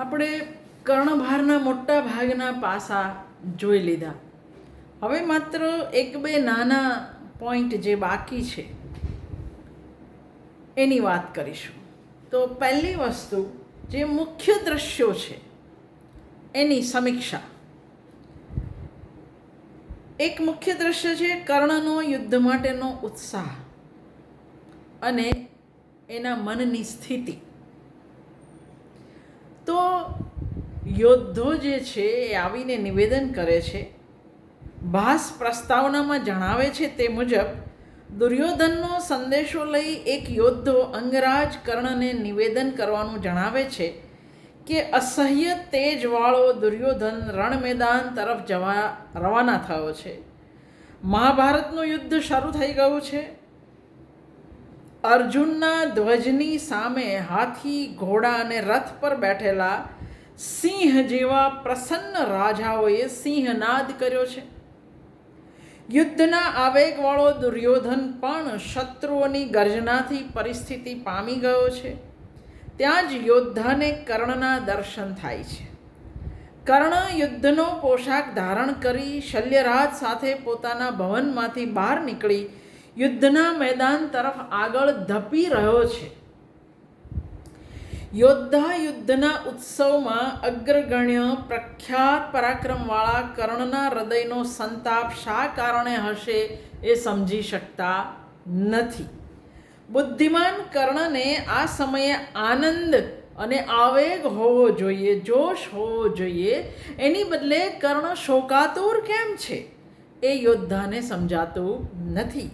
આપણે કર્ણભારના મોટા ભાગના પાસા જોઈ લીધા. હવે માત્ર એક બે નાના પોઈન્ટ જે બાકી છે, એની વાત કરીશું. તો પહેલી વસ્તુ જે મુખ્ય દ્રશ્યો છે, એની સમીક્ષા. એક મુખ્ય દ્રશ્ય છે કર્ણનો યુદ્ધ માટેનો ઉત્સાહ અને એના મનની સ્થિતિ તો યોદ્ધો જે છે એ આવીને નિવેદન કરે છે, ભાસ પ્રસ્તાવનામાં જણાવે છે તે મુજબ, દુર્યોધનનો સંદેશો લઈ એક યોદ્ધો અંગરાજ કર્ણને નિવેદન કરવાનું જણાવે છે કે અસહ્ય તેજવાળો દુર્યોધન રણ મેદાન તરફ જવા રવાના થયો છે. મહાભારતનું યુદ્ધ શરૂ થઈ ગયું છે. અર્જુનના ધ્વજની સામે હાથી, ઘોડા અને રથ પર બેઠેલા સિંહ જેવા પ્રસન્ન રાજાઓએ સિંહનાદ કર્યો છે. યુદ્ધના આવેગવાળો દુર્યોધન પણ શત્રુઓની ગર્જનાથી પરિસ્થિતિ પામી ગયો છે. ત્યાં જ યોદ્ધાને કર્ણના દર્શન થાય છે. કર્ણ યુદ્ધનો પોશાક ધારણ કરી શલ્યરાજ સાથે પોતાના ભવનમાંથી બહાર નીકળી યુદ્ધના મેદાન તરફ આગળ ધપી રહ્યો છે. યોદ્ધા યુદ્ધના ઉત્સવમાં અગ્રગણ્ય પ્રખ્યાત પરાક્રમવાળા કર્ણના હૃદયનો સંતાપ શા કારણે હશે એ સમજી શકતા નથી. બુદ્ધિમાન કર્ણને આ સમયે આનંદ અને આવેગ હોવો જોઈએ, જોશ હોવો જોઈએ. એની બદલે કર્ણ શોકાતુર કેમ છે? એ યોદ્ધાને સમજાતું નથી.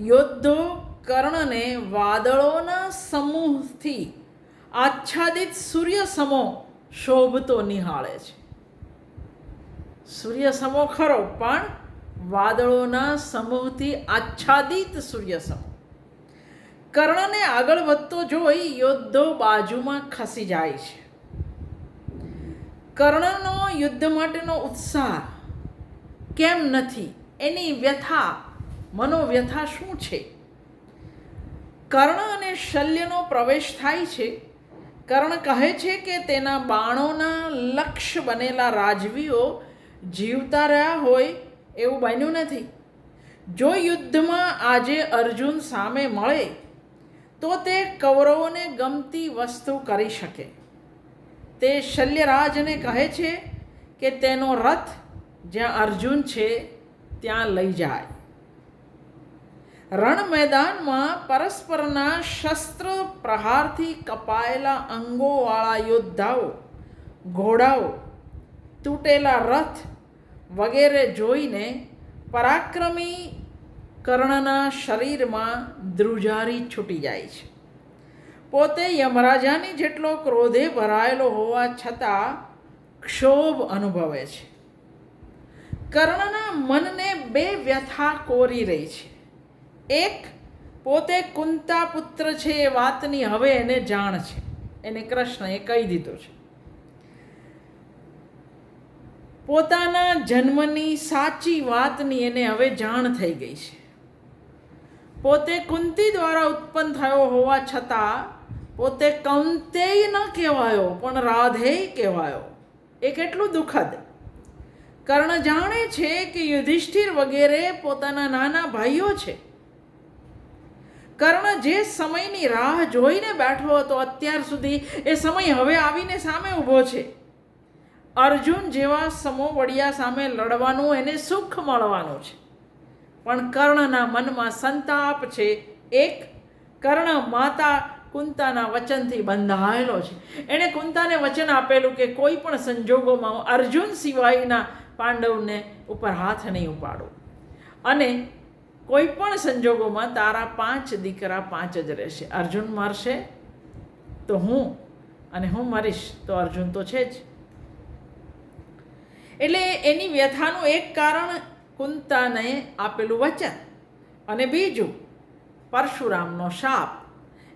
યોદ્ધો કર્ણને વાદળોના સમૂહથી આચ્છાદિત સૂર્ય સમો શોભતો નિહાળે છે. સૂર્ય સમો ખરો, પણ વાદળોના સમૂહથી આચ્છાદિત સૂર્ય સમો. કર્ણને આગળ વધતો જોઈ યોદ્ધો બાજુમાં ખસી જાય છે. કર્ણનો યુદ્ધ માટેનો ઉત્સાહ કેમ નથી? એની વ્યથા, મનોવ્યથા શું છે? કર્ણ અને શલ્યનો પ્રવેશ થાય છે. કર્ણ કહે છે કે તેના બાણોના લક્ષ્ય બનેલા રાજવીઓ જીવતા રહ્યા હોય એવું બન્યું નથી. જો યુદ્ધમાં આજે અર્જુન સામે મળે, તો તે કૌરવોને ગમતી વસ્તુ કરી શકે. તે શલ્યરાજને કહે છે કે તેનો રથ જ્યાં અર્જુન છે, ત્યાં લઈ જાય. રણ મેદાનમાં પરસ્પરના શસ્ત્ર પ્રહારથી કપાયેલા અંગોવાળા યોદ્ધાઓ, ઘોડાઓ, તૂટેલા રથ વગેરે જોઈને પરાક્રમી કર્ણના શરીરમાં ધ્રુજારી છૂટી જાય છે. પોતે યમરાજાની જેટલો ક્રોધે ભરાયેલો હોવા છતાં ક્ષોભ અનુભવે છે. કર્ણના મનને બે વ્યથા કોરી રહી છે. એક પોતે કુંતા પુત્ર છે એ વાતની હવે એને જાણ છે. એને કૃષ્ણએ કહી દીધો છે. પોતાના જન્મની સાચી વાતની એને હવે જાણ થઈ ગઈ છે. પોતે કુંતી દ્વારા ઉત્પન્ન થયો હોવા છતાં પોતે કૌંતેય ન કહેવાયો, પણ રાધેય કહેવાયો. એ કેટલું દુઃખદ. કર્ણ જાણે છે કે યુધિષ્ઠિર વગેરે પોતાના નાના ભાઈઓ છે. કર્ણ જે સમયની રાહ જોઈને બેઠો હતો અત્યાર સુધી, એ સમય હવે આવીને સામે ઊભો છે. અર્જુન જેવા સમોવડિયા સામે લડવાનું એને સુખ મળવાનું છે. પણ કર્ણના મનમાં સંતાપ છે એક, કર્ણ માતા કુંતાના વચનથી બંધાયેલો છે. એણે કુંતાને વચન આપેલું કે કોઈ પણ સંજોગોમાં અર્જુન સિવાયના પાંડવને ઉપર હાથ નહીં ઉપાડો. અને કોઈ પણ સંજોગોમાં તારા પાંચ દીકરા પાંચ જ રહેશે. અર્જુન મરશે તો હું અને હું મરીશ તો અર્જુન તો છે જ. એટલે એની વ્યથાનું એક કારણ કુંતાને આપેલું વચન અને બીજું પરશુરામનો શાપ.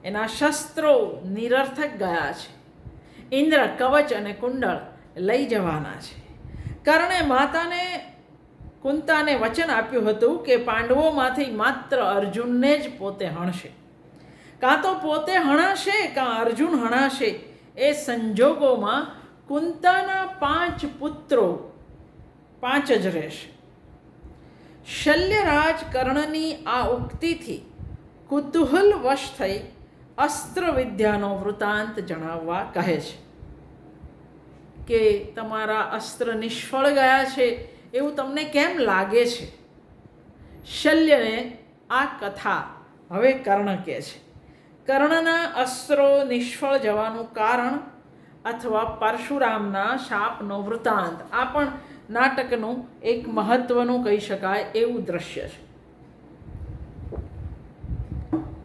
એના શસ્ત્રો નિરર્થક ગયા છે. ઇન્દ્ર કવચ અને કુંડળ લઈ જવાના છે. કારણે માતાને કુંતાને વચન આપ્યું હતું કે પાંડવોમાંથી માત્ર અર્જુનને જ પોતે હણશે. કાં તો પોતે હણાશે, કાં અર્જુન હણાશે, એ સંજોગોમાં કુંતાના પાંચ પુત્રો પાંચ જ રહેશે. શલ્યરાજ કર્ણની આ ઉક્તિથી કુતૂહલવશ થઈ અસ્ત્ર વિદ્યાનો વૃતાંત જણાવવા કહે છે કે તમારા અસ્ત્ર નિષ્ફળ ગયા છે એવું તમને કેમ લાગે છે? શલ્યને આ કથા હવે કર્ણ કહે છે. કર્ણના અસ્ત્રો નિષ્ફળ જવાનું કારણ અથવા પરશુરામના શાપનો વૃતાંત આ પણ નાટકનું એક મહત્વનું કહી શકાય એવું દ્રશ્ય છે.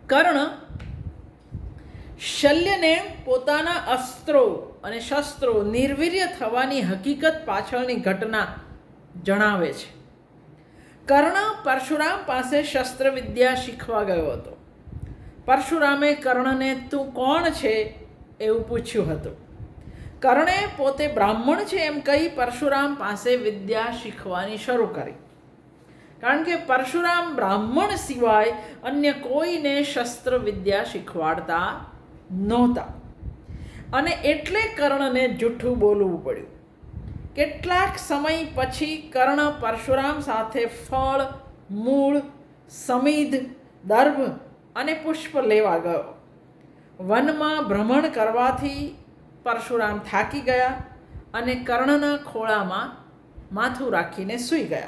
કર્ણ શલ્યને પોતાના અસ્ત્રો અને શસ્ત્રો નિર્વીર્ય થવાની હકીકત પાછળની ઘટના જણાવે છે. કર્ણ પરશુરામ પાસે શસ્ત્ર વિદ્યા શીખવા ગયો હતો. પરશુરામે કર્ણને, તું કોણ છે? એવું પૂછ્યું હતું. કર્ણે, પોતે બ્રાહ્મણ છે, એમ કહી પરશુરામ પાસે વિદ્યા શીખવાની શરૂ કરી. કારણ કે પરશુરામ બ્રાહ્મણ સિવાય અન્ય કોઈને શસ્ત્ર વિદ્યા શીખવાડતા નહોતા. અને એટલે કર્ણને જૂઠું બોલવું પડ્યું. કેટલાક સમય પછી કર્ણ પરશુરામ સાથે ફળ, મૂળ, સમિધ, દર્ભ અને પુષ્પ લેવા ગયો. વનમાં ભ્રમણ કરવાથી પરશુરામ થાકી ગયા અને કર્ણના ખોળામાં માથું રાખીને સૂઈ ગયા.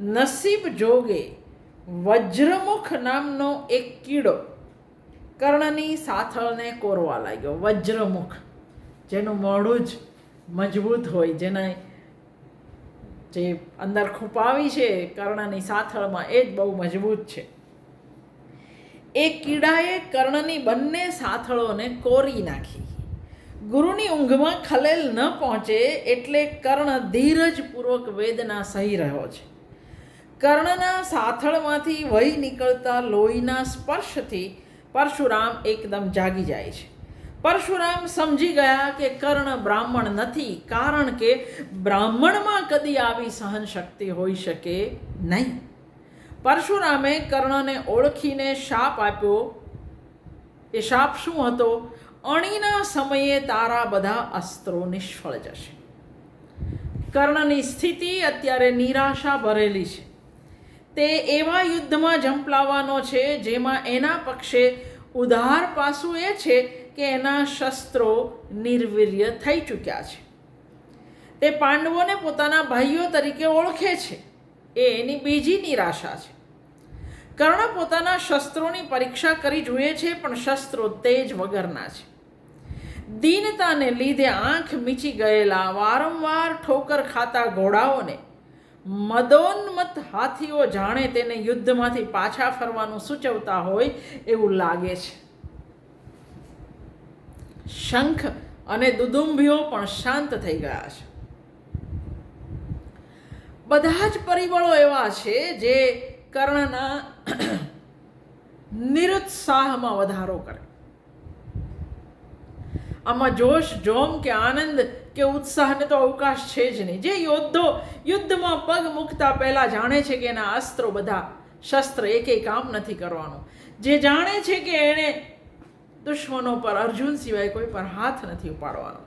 નસીબ જોગે વજ્રમુખ નામનો એક કીડો કર્ણની સાથળને કોરવા લાગ્યો. વજ્રમુખ, જેનું મોઢું જ મજબૂત હોય, જેને જે અંદર ખૂંપાવી છે, કર્ણની સાથળમાં એ જ બહુ મજબૂત છે. એ કીડાએ કર્ણની બંને સાથળોને કોરી નાખી. ગુરુની ઊંઘમાં ખલેલ ન પહોંચે એટલે કર્ણ ધીરજપૂર્વક વેદના સહી રહ્યો છે. કર્ણના સાથળમાંથી વહી નીકળતા લોહીના સ્પર્શથી પરશુરામ એકદમ જાગી જાય છે. પરશુરામ સમજી ગયા કે કર્ણ બ્રાહ્મણ નથી, કારણ કે બ્રાહ્મણમાં કદી આવી સહન શક્તિ હોઈ શકે નહીં. પરશુરામે કર્ણને ઓળખીને શાપ આપ્યો. એ શાપ શું હતો? અણીના સમયે તારા બધા અસ્ત્રો નિષ્ફળ જશે. કર્ણની સ્થિતિ અત્યારે નિરાશા ભરેલી છે. તે એવા યુદ્ધમાં ઝંપલાવવાનો છે જેમાં એના પક્ષે ઉધાર પાસું એ છે કે એના શસ્ત્રો નિર્વીર્ય થઈ ચૂક્યા છે. તે પાંડવોને પોતાના ભાઈઓ તરીકે ઓળખે છે. એ એની બીજી નિરાશા છે. કર્ણ પોતાના શસ્ત્રોની પરીક્ષા કરી જુએ છે, પણ શસ્ત્રો તેજ વગરના છે. દીનતાને લીધે આંખ મીચી ગયેલા વારંવાર ઠોકર ખાતા ઘોડાઓને મદોન્મત હાથીઓ જાણે તેને યુદ્ધમાંથી પાછા ફરવાનું સૂચવતા હોય એવું લાગે છે. શંખ અને દુદુંભીઓ પણ શાંત થઈ ગયા છે. બધા જ પરિબળો એવા છે જે કર્ણના નિરુત્સાહમાં વધારો કરે. આમાં જોશ, જોમ કે આનંદ કે ઉત્સાહને તો અવકાશ છે જ નહીં. જે યોદ્ધો યુદ્ધમાં પગ મૂકતા પહેલાં જાણે છે કે એના અસ્ત્રો બધા શસ્ત્ર એક કામ નથી કરવાનું. જે જાણે છે કે એણે દુશ્મનો પર અર્જુન સિવાય કોઈ પર હાથ નથી ઉપાડવાનો.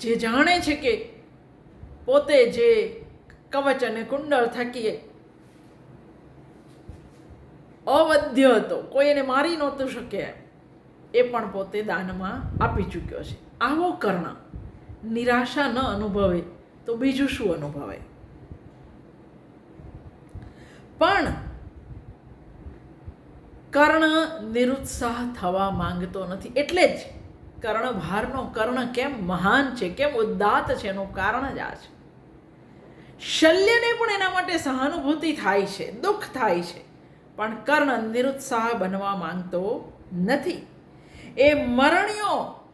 જે જાણે છે કે પોતે જે કવચ અને કુંડળ થકી અવધ્ય હતો કોઈ એને મારી નહોતું શકે, એ પણ પોતે દાનમાં આપી ચૂક્યો છે. આવો કર્ણ નિરાશા ન અનુભવે તો બીજું શું અનુભવે? પણ કર્ણ નિરુત્સાહ થવા માંગતો નથી. એટલે જ કર્ણભારનો કર્ણ કેમ મહાન છે, કેમ ઉદાત છે એનું કારણ જ આ છે. શલ્યને પણ એના માટે સહાનુભૂતિ થાય છે, દુઃખ થાય છે, પણ કર્ણ નિરુત્સાહ બનવા માંગતો નથી. એ મરણ્યો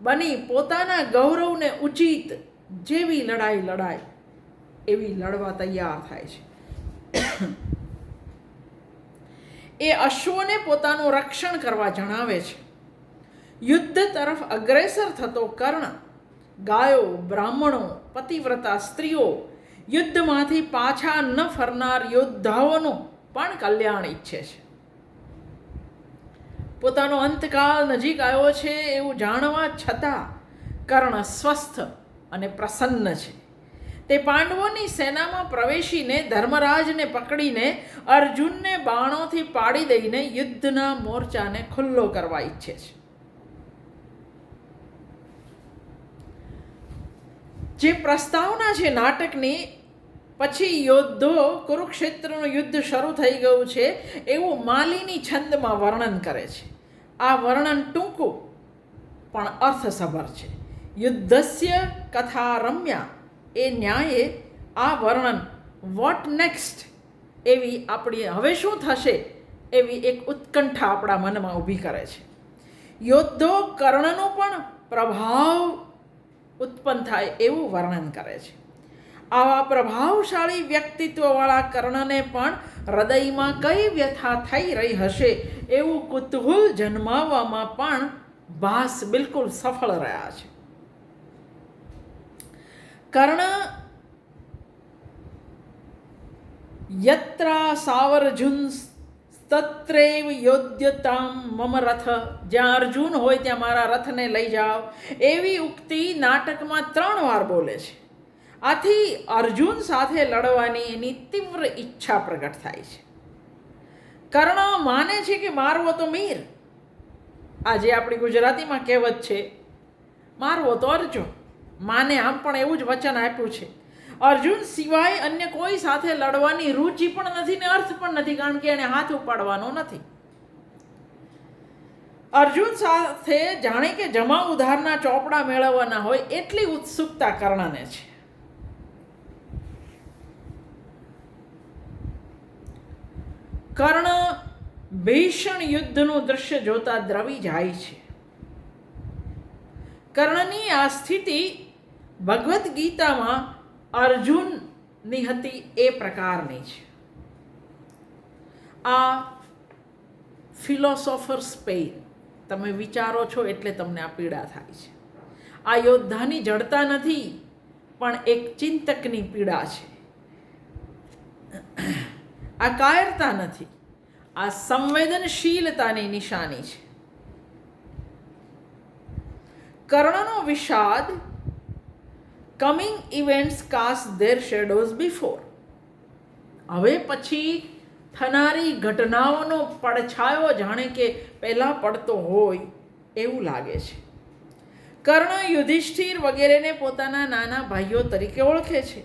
બની પોતાના ગૌરવને ઉચિત જેવી લડાઈ લડાય, એવી લડવા તૈયાર થાય છે. એ અશ્વને પોતાનું રક્ષણ કરવા જણાવે છે. યુદ્ધ તરફ અગ્રેસર થતો કર્ણ, ગાયો, બ્રાહ્મણો, પતિવ્રતા સ્ત્રીઓ, યુદ્ધમાંથી પાછા ન ફરનાર યોદ્ધાઓનું પણ કલ્યાણ ઈચ્છે છે. પોતાનો અંતકાળ નજીક આવ્યો છે એવું જાણવા છતાં કર્ણ સ્વસ્થ અને પ્રસન્ન છે. તે પાંડવોની સેનામાં પ્રવેશીને ધર્મરાજને પકડીને અર્જુનને બાણોથી પાડી દઈને યુદ્ધના મોરચાને ખુલ્લો કરવા ઈચ્છે છે. જે પ્રસ્તાવના છે નાટકની, પછી યોદ્ધો, કુરુક્ષેત્રનું યુદ્ધ શરૂ થઈ ગયું છે, એવું માલિની છંદમાં વર્ણન કરે છે. આ વર્ણન ટૂંકું, પણ અર્થસભર છે. યુદ્ધસ્ય કથા રમ્યા. એ ન્યાયે આ વર્ણન. વોટ નેક્સ્ટ એવી આપણી હવે શું થશે? એવી એક ઉત્કંઠા આપણા મનમાં ઊભી કરે છે. યોદ્ધો કર્ણનો પણ પ્રભાવ ઉત્પન્ન થાય એવું વર્ણન કરે છે. આવા પ્રભાવશાળી વ્યક્તિત્વવાળા કર્ણને પણ હૃદયમાં કઈ વ્યથા થઈ રહી હશે એવું કુતૂહલ જન્માવવામાં પણ ભાસ બિલકુલ સફળ રહ્યા છે. કર્ણ યત્રા સાવર્જુન તત્રેવ યોદ્યતામ મમ રથ. જ્યાં અર્જુન હોય ત્યાં મારા રથને લઈ જાઓ. એવી ઉક્તિ નાટકમાં ત્રણ વાર બોલે છે. આથી અર્જુન સાથે લડવાની એની તીવ્ર ઈચ્છા પ્રગટ થાય છે. કર્ણ માને છે કે મારવો તો મીર. આજે આપણી ગુજરાતીમાં કહેવત છે, મારવો તો અર્જુન. માને આમ પણ એવું જ વચન આપ્યું છે. અર્જુન સિવાય અન્ય કોઈ સાથે લડવાની રુચિ પણ નથી ને અર્થ પણ નથી, કારણ કે એને હાથ ઉપાડવાનો નથી. અર્જુન સાથે જાણે કે જમા ઉધારના ચોપડા મેળવવાના હોય એટલી ઉત્સુકતા કર્ણને છે. કર્ણ ભીષણ યુદ્ધનું દ્રશ્ય જોતા દ્રવી જાય છે. કર્ણની આ સ્થિતિ ભગવદ્ ગીતામાં અર્જુનની હતી એ પ્રકારની છે આ ફિલોસોફર્સ પેઇન તમે વિચારો છો એટલે તમને આ પીડા થાય છે. આ યોદ્ધાની જડતા નથી, પણ એક ચિંતકની પીડા છે. આ કાયરતા નથી, આ સંવેદનશીલતાની નિશાની છે. કર્ણનો વિષાદ coming events cast their shadows before હવે પછી થનારી ઘટનાઓનો પડછાયો જાણે કે પહેલાં પડતો હોય એવું લાગે છે. કર્ણ યુધિષ્ઠિર વગેરેને પોતાના નાના ભાઈઓ તરીકે ઓળખે છે.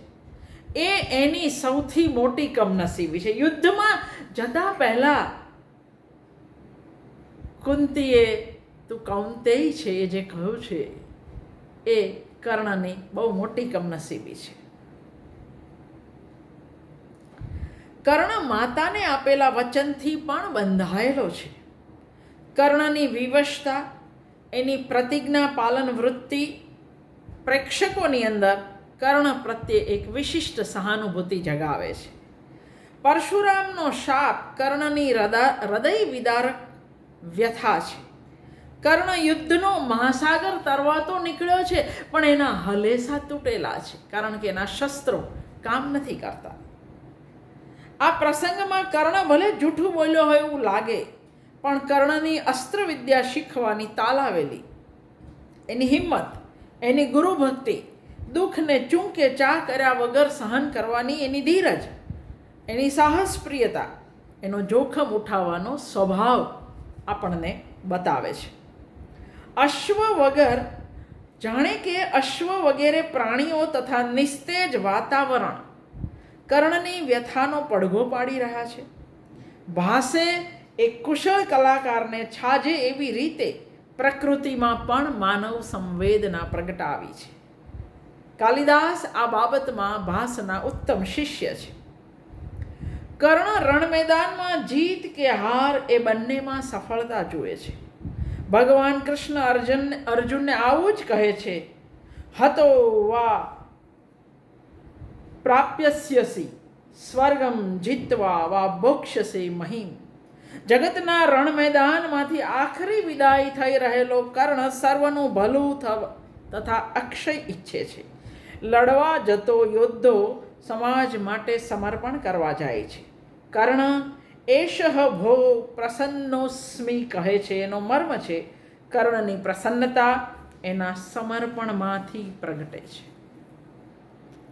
એ એની સૌથી મોટી કમનસીબી છે. યુદ્ધમાં જતા પહેલાં કુંતીએ તું કૌંતેય છે જે કહ્યું છે એ કર્ણની બહુ મોટી કમનસીબી છે. કર્ણ માતાને આપેલા વચનથી પણ બંધાયેલો છે. કર્ણની વિવશતા, એની પ્રતિજ્ઞા પાલન વૃત્તિ, પ્રેક્ષકોની અંદર કર્ણ પ્રત્યે એક વિશિષ્ટ સહાનુભૂતિ જગાવે છે. પરશુરામનો શાપ કર્ણની હૃદય વિદારક વ્યથા છે. કર્ણ યુદ્ધનો મહાસાગર તરવા તો નીકળ્યો છે, પણ એના હલેસા તૂટેલા છે, કારણ કે એના શસ્ત્રો કામ નથી કરતા. આ પ્રસંગમાં કર્ણ ભલે જૂઠું બોલ્યો હોય એવું લાગે, પણ કર્ણની અસ્ત્ર વિદ્યા શીખવાની તાલાવેલી એની હિંમત, એની ગુરુભક્તિ, દુઃખને ચૂંકે ચા કર્યા વગર સહન કરવાની એની ધીરજ, એની સાહસપ્રિયતા, એનો જોખમ ઉઠાવવાનો સ્વભાવ આપણને બતાવે છે. અશ્વ વગર જાણે કે અશ્વ વગેરે પ્રાણીઓ તથા નિસ્તેજ વાતાવરણ કર્ણની વ્યથાનો પડઘો પાડી રહ્યા છે. ભાસે એક કુશળ કલાકારને છાજે એવી રીતે પ્રકૃતિમાં પણ માનવ સંવેદના પ્રગટાવી છે. કાલિદાસ આ બાબતમાં ભાસના ઉત્તમ શિષ્ય છે. કર્ણ રણમેદાનમાં જીત કે હાર એ બંનેમાં સફળતા જુએ છે. ભગવાન કૃષ્ણ અર્જુન અર્જુનને આવું જ કહે છે, હતો વા પ્રાપ્યસ્યસી, સ્વર્ગમ જીતવા વા ભોક્ષ્યસે મહિમ. જગતના રણ મેદાનમાંથી આખરી વિદાય થઈ રહેલો કર્ણ સર્વનું ભલું થવ તથા અક્ષય ઈચ્છે છે. લડવા જતો યોદ્ધો સમાજ માટે સમર્પણ કરવા જાય છે. કર્ણ એષ ભો પ્રસન્નોસ્મી કહે છે એનો મર્મ છે કર્ણની પ્રસન્નતા એના સમર્પણમાંથી પ્રગટે છે.